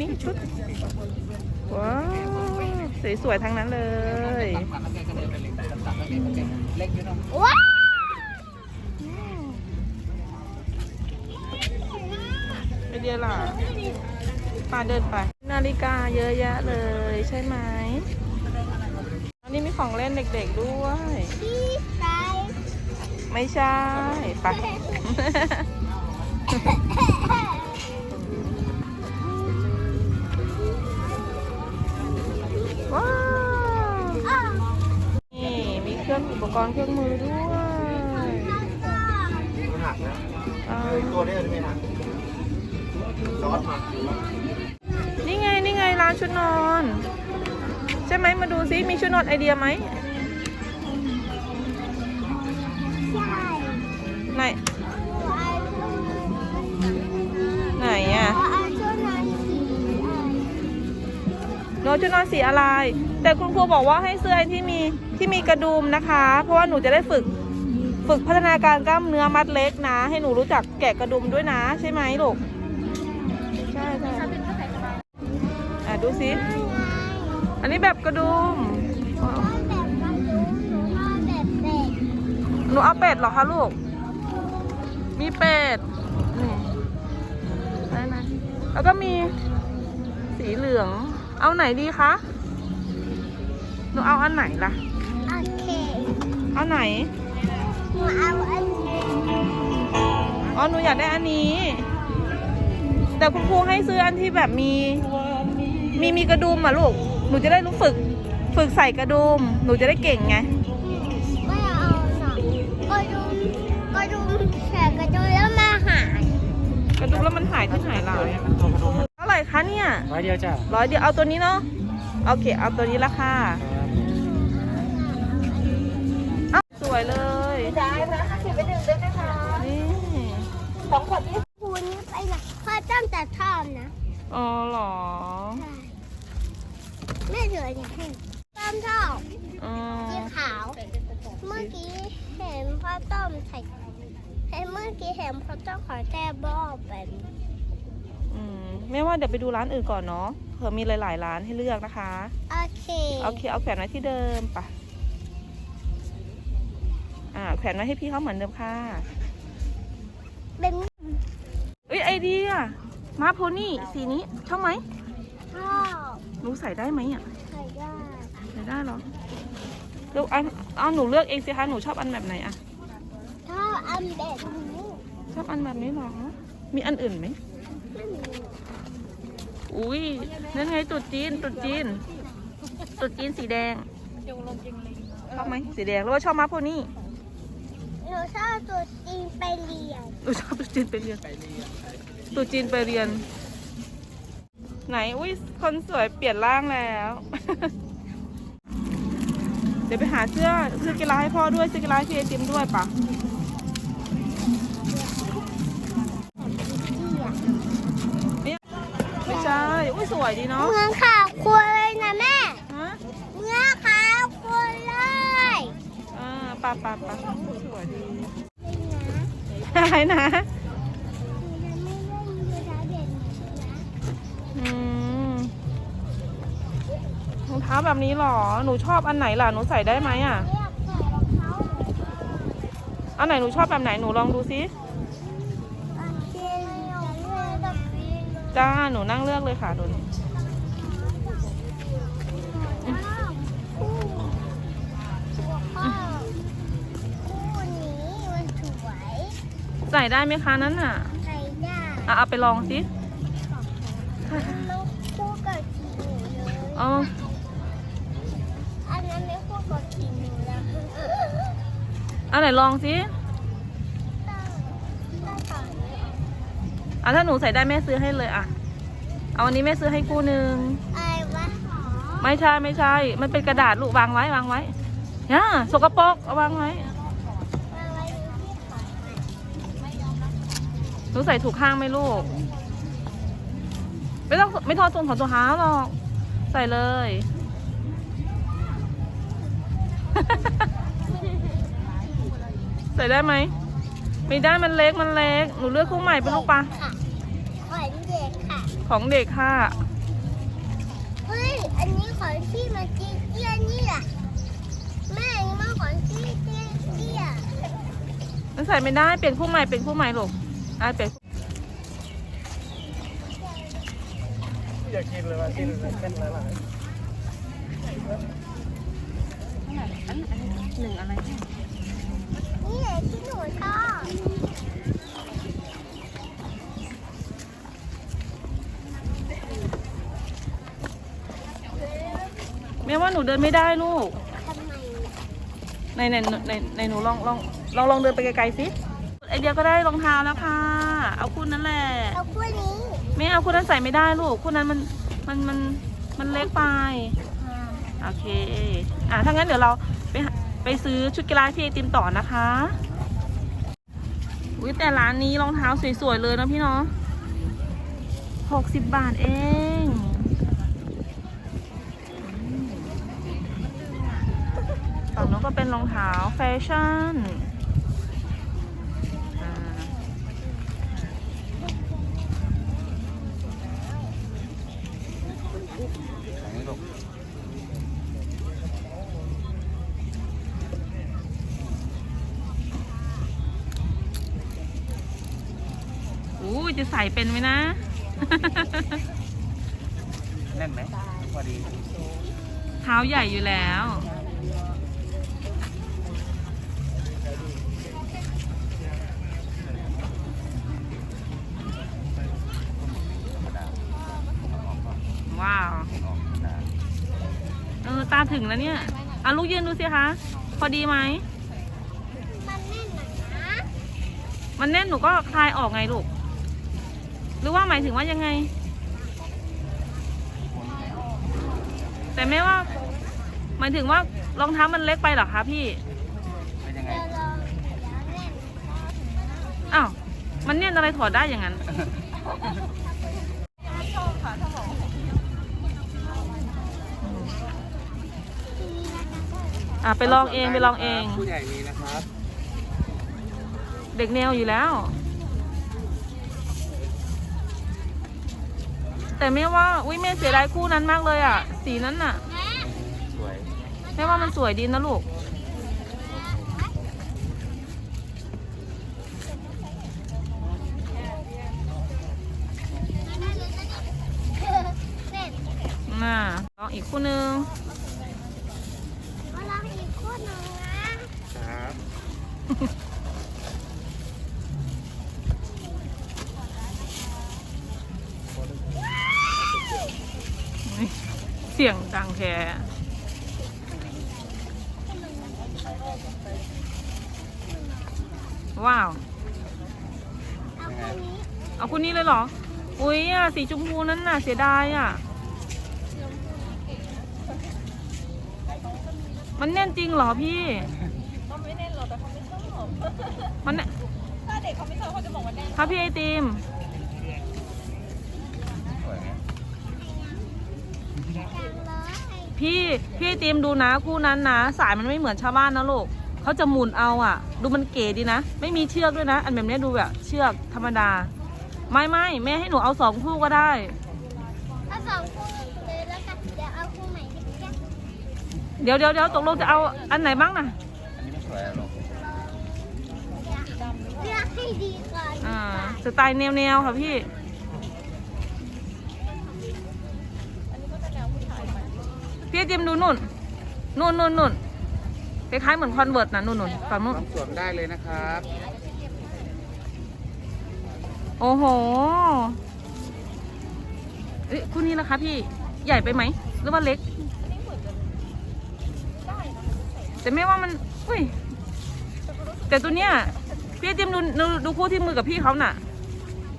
นี้อะไรอุ้ยอันนี้ชุด ว้าว สวยๆทั้งนั้นเลย ว้าวไปเดียวล่ะป่าเดินไป นาฬิกาเยอะแยะเลยใช่ไหม อันนี้มีของเล่นเด็กๆด้วยพี่ไปไม่ใช่ไป องอุปกรณ์เครื่องมือด้วยมันหักนะตัวนี้จะไม่หักซอสมานี่ไงนี่ไงร้านชุดนอน ใช่ไหมมาดูซิมีชุดนอนไอเดียไหมใช่ไหนไหนอะเอาชุดนชุดนอนสีอะไร แต่คุณครูบอกว่าให้เสื้อที่มี ที่มีกระดุมนะคะ เพราะว่าหนูจะได้ฝึกฝึกพัฒนาการกล้ามเนื้อมัดเล็กนะ ให้หนูรู้จักแกะกระดุมด้วยนะ ใช่ไหมลูกใช่ใช่อะดูสิอันนี้แบบกระดุมอ๋อแบบกระดุมหนูชอบแบบเด็กหนูเอาเป็ดเหรอคะลูก มีเป็ดนี่ได้นะแล้วก็มีสีเหลือง เอาไหนดีคะ หนูเอาอันไหนล่ะโอเค เอาไหนหนูเอาอันนี้อ๋อหนูอยากได้อันนี้ แต่คุณครูให้ซื้ออันที่แบบมี มีมีกระดุมอะลูก หนูจะได้รู้ฝึก ฝึกใส่กระดุม หนูจะได้เก่งไง ไม่เอาหน่อยกระดุมกระดุมแขนกระดุมแล้วมาหายกระดุมแล้วมันหายที่ไหนล่ะเท่าไหร่คะเนี่ยร้อยเดียวจ้ะร้อยเดียวเอาตัวนี้เนาะ โอเค เอาตัวนี้ละค่ะ วยเลยได้นะสิไปดื่มด้วยนะคะนี่คุณนี่ไปไหนพ่อตั้งแต่ทอมนะอ๋อเหรอแม่เหลืออย่างนี้ต้มทอมอ๋อสีขาว เมื่อกี้เห็นพ่อต้มใส่เห็นเมื่อกี้เห็นพ่อต้มขอแต้บอบแบบนี้อืมแม่ว่าเดี๋ยวไปดูร้านอื่นก่อนเนาะเผื่อมีหลาย ๆ ร้านให้เลือกนะคะ โอเค โอเค เอาแขวนไว้ที่เดิมปะ อ่าแขวนไว้ให้พี่เขาเหมือนเดิมค่ะเป็นเอ้ยไอเดียมาโพนี่สีนี้ชอบไหมชอบหนูใส่ได้ไหมอะใส่ได้ใส่ได้เหรอเดี๋ยวอันเอาหนูเลือกเองสิคะหนูชอบอันแบบไหนอะชอบอันแบบนี้ชอบอันแบบนี้เหรอมีอันอื่นไหมไม่มีอุ้ยนั่นไงตุดจีนตุดจีนตุดจีนสีแดงชอบไหมสีแดงหรือว่าชอบมาโพนี่ หนูชอบตัวจริงไปเรียนหนูชอบตุดจีนไปเรียนตุดจีนไปเรียน ไหนอุ้ยคนสวยเปลี่ยนร่างแล้ว เดี๋ยวไปหาเสื้อเสื้อกีฬาให้พ่อด้วยเสื้อกีฬาให้พี่ไอติมด้วยปะเนี่ยไม่ใช่อุ้ยสวยดีเนาะ เมืองข่าวครัวเลยนะแม่ ฮะ เมืองข่าวครัวเลย อ่า ปะปะปะสวยดีนะได้นะหนูจะไม่เล่นเวลาเด็กนะรองเท้าแบบนี้หรอ หนูชอบอันไหนล่ะ หนูใส่ได้ไหมอะเรียกใส่รองเท้าอันไหนหนูชอบแบบไหน หนูลองดูซิโอเคจะเลือกแบบนี้จ้า หนูนั่งเลือกเลยค่ะดู ใส่ได้ไหมคะนั้นอะใส่ได้อะเอาไปลองสิมันคู่กับสีหนูเลยเอาอันนั้นไม่คู่กับสีหนูแล้วอันไหนลองสิต้องต้องต่อนี้อะถ้าหนูใส่ได้แม่ซื้อให้เลยอะ เอาอันนี้แม่ซื้อให้คู่หนึ่งอะไรวะไม่ใช่ไม่ใช่ มันเป็นกระดาษลูกวางไว้วางไว้ย่าสกปรกเอาวางไว้ หนูใส่ถูกข้างไหมลูก ไม่ต้องไม่ทอดตรงของตัวเท้าหรอก ใส่เลย ใส่ได้ไหม ไม่ได้มันเล็กมันเล็ก หนูเลือกคู่ใหม่เป็นลูกปะค่ะขอนเด็กค่ะ ของเด็กค่ะ เฮ้ย อันนี้ของที่มาเตี้ยเตี้ยนี่ล่ะแม่อันนี้มันของที่เตี้ยเตี้ยมันใส่ไม่ได้ เปลี่ยนคู่ใหม่ เปลี่ยนคู่ใหม่ลูก อะเปลี่ยนอยากกินเลยว่ากินเลยเป็นอะไรหนึ่งอะไรนี่แหละที่หนูชอบแม่ว่าหนูเดินไม่ได้ลูกทำไมในในในในหนูลองลองลองลองเดินไปไกลๆสิ ไอเดียก็ได้รองเท้าแล้วค่ะ เอาคู่นั้นแหละ เอาคู่นี้ไม่เอาคู่นั้นใส่ไม่ได้ลูก คู่นั้นมันมันมันมันเล็กไป โอเค อะถ้างั้นเดี๋ยวเราไปหาไปซื้อชุดกีฬาที่ไอติมต่อนะคะอุ้ยแต่ร้านนี้รองเท้าสวยๆเลยนะพี่เนาะหกสิบบาทเองฝั่งนู้นก็เป็นรองเท้าแฟชั่นอ่าอู้ยจะ ใส่เป็นไหมนะ แน่นไหมพอดีเท้าใหญ่อยู่แล้วว้าว เออ ตาถึงแล้วเนี่ยอะลูกยืนดูสิคะ พอดีไหม มันแน่นหนานะ มันแน่นหนูก็คลายออกไงลูก หรือว่าหมายถึงว่ายังไง แต่แม่ว่า หมายถึงว่ารองเท้ามันเล็กไปเหรอคะพี่เป็นยังไงเดี๋ยวลองเดี๋ยวแน่นอ้าวมันแน่นอะไรถอดได้อย่างนั้นอะไปลองเองไปลองเอง ผู้ใหญ่มีนะครับ เด็กแนวอยู่แล้ว แต่แม่ว่าอุ้ยแม่เสียดายคู่นั้นมากเลยอะ สีนั้นน่ะ แม่สวยแม่ว่ามันสวยดีนะลูก เน่น น่ะลองอีกคู่นึง มาลองอีกคู่หนึ่งนะ ครับ เสียงดังแท้ว้าวเอาคู่นี้เอาคู่นี้เลยเหรอ อุ้ยอะสีชมพูนั้นน่ะ เสียดายอะ มันแน่นจริงเหรอพี่มันไม่แน่นหรอกแต่เขาไม่ชอบมันแน่ถ้าเด็กเขาไม่ชอบเขาจะบอกว่าแน่นครับพี่ไอติม สวยไหม จังเลย พี่พี่ไอติมดูนะคู่นั้นนะสายมันไม่เหมือนชาวบ้านนะลูกเขาจะหมุนเอาอะ ดูมันเก๋ดีนะ ไม่มีเชือกด้วยนะ อันแบบนี้ดูแบบเชือกธรรมดา ไม่ไม่แม่ให้หนูเอาสองคู่ก็ได้เอาสองคู่เลยแล้วกันเดี๋ยวเอาคู่ใหม่ให้แกเดี๋ยวเดี๋ยวเดี๋ยวตกลงจะเอาอันไหนบ้างนะอันนี้ไม่สวยหรอกเลือกให้ดีก่อนอ่าสไตล์แนวแนวๆค่ะพี่ พี่ไอติมดูนุ่น นุ่นนุ่นนุ่นคล้ายๆเหมือนคอนเวิร์ตนะนุ่นนุ่นฝั่งนุ่นลองสวมได้เลยนะครับ โอ้โหเอ้ยคู่นี้ละคะพี่ ใหญ่ไปไหม หรือว่าเล็ก แต่ไม่ว่ามันอุ้ย แต่ตัวเนี้ย พี่ไอติมดูดูดูคู่ที่มือกับพี่เขาน่ะ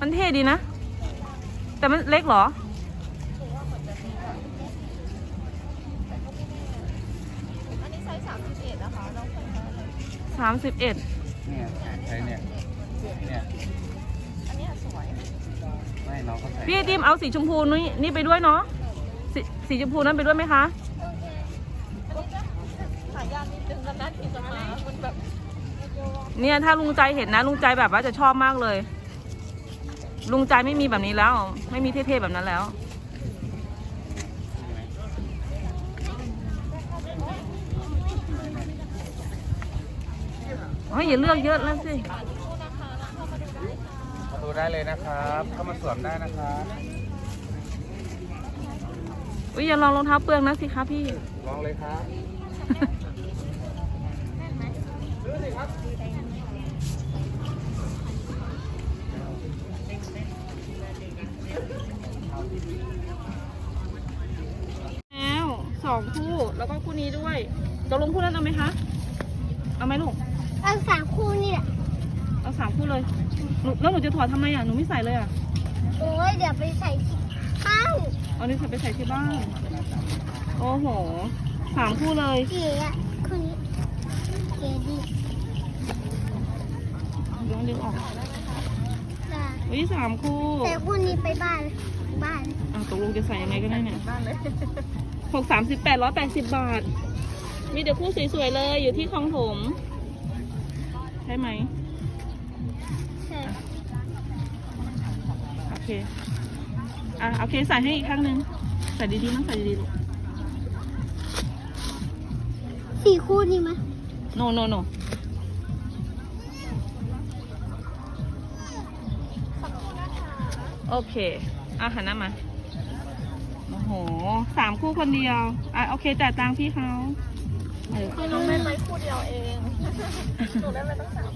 มันเท่ดีนะ แต่มันเล็กเหรอ สามสิบเอ็ดเนี่ยใช้เนี่ยเนี่ยอันนี้สวยไม่น้องเขาใส่พี่ไอติมเอาสีชมพูนี่นี่ไปด้วยเนาะสีสีชมพูนั้นไปด้วยไหมคะโอเคายากนิดนึงนานๆทีจะมามันแบบเนี่ยถ้าลุงใจเห็นนะลุงใจแบบว่าจะชอบมากเลย ลุงใจไม่มีแบบนี้แล้ว ไม่มีเท่ๆแบบนั้นแล้ว เฮ้ยอย่าเลือกเยอะแล้วสิมาดูได้เลยนะครับเข้ามาสวมได้นะครับอุ้ยอย่าลองรองเท้าเปลืองนะสิคะพี่ ลองเลยครับแล้วสองคู่แล้วก็คู่นี้ด้วยตกลงคู่นั้นเอาไหมคะ เอาไหมลูก เอาสามคู่นี่แหละเอาสามคู่เลยหนูแล้วหนูจะถอดทำไมอะ หนูไม่ใส่เลยอะ โอ้ยเดี๋ยวไปใส่ที่ข้างเอานี่ใส่ไปใส่ที่บ้าน โอ้โห สามคู่เลย เก๋อะคู่นี้เก๋ดีเดี๋ยวดึงออกจ้ะอุ้ยสามคู่แต่คู่นี้ไปบ้านบ้านอะตกลงจะใส่ยังไงกันแน่เนี่ยหกสามสิบแปดร้อยแปดสิบบาท มีแต่คู่สวยๆเลยอยู่ที่คลองถมใช่ไหมใช่โอเค อะโอเคใส่ให้อีกข้างหนึง ใส่ดีๆนะใส่ดีๆลูกสี่คู่นี่มั้ย no no no โอเค อะหันหน้ามา โอ้โห สามคู่คนเดียว อะโอเคจ่ายตังค์พี่เขาเออน้องได้ไหม หนูได้ไปตั้งสาม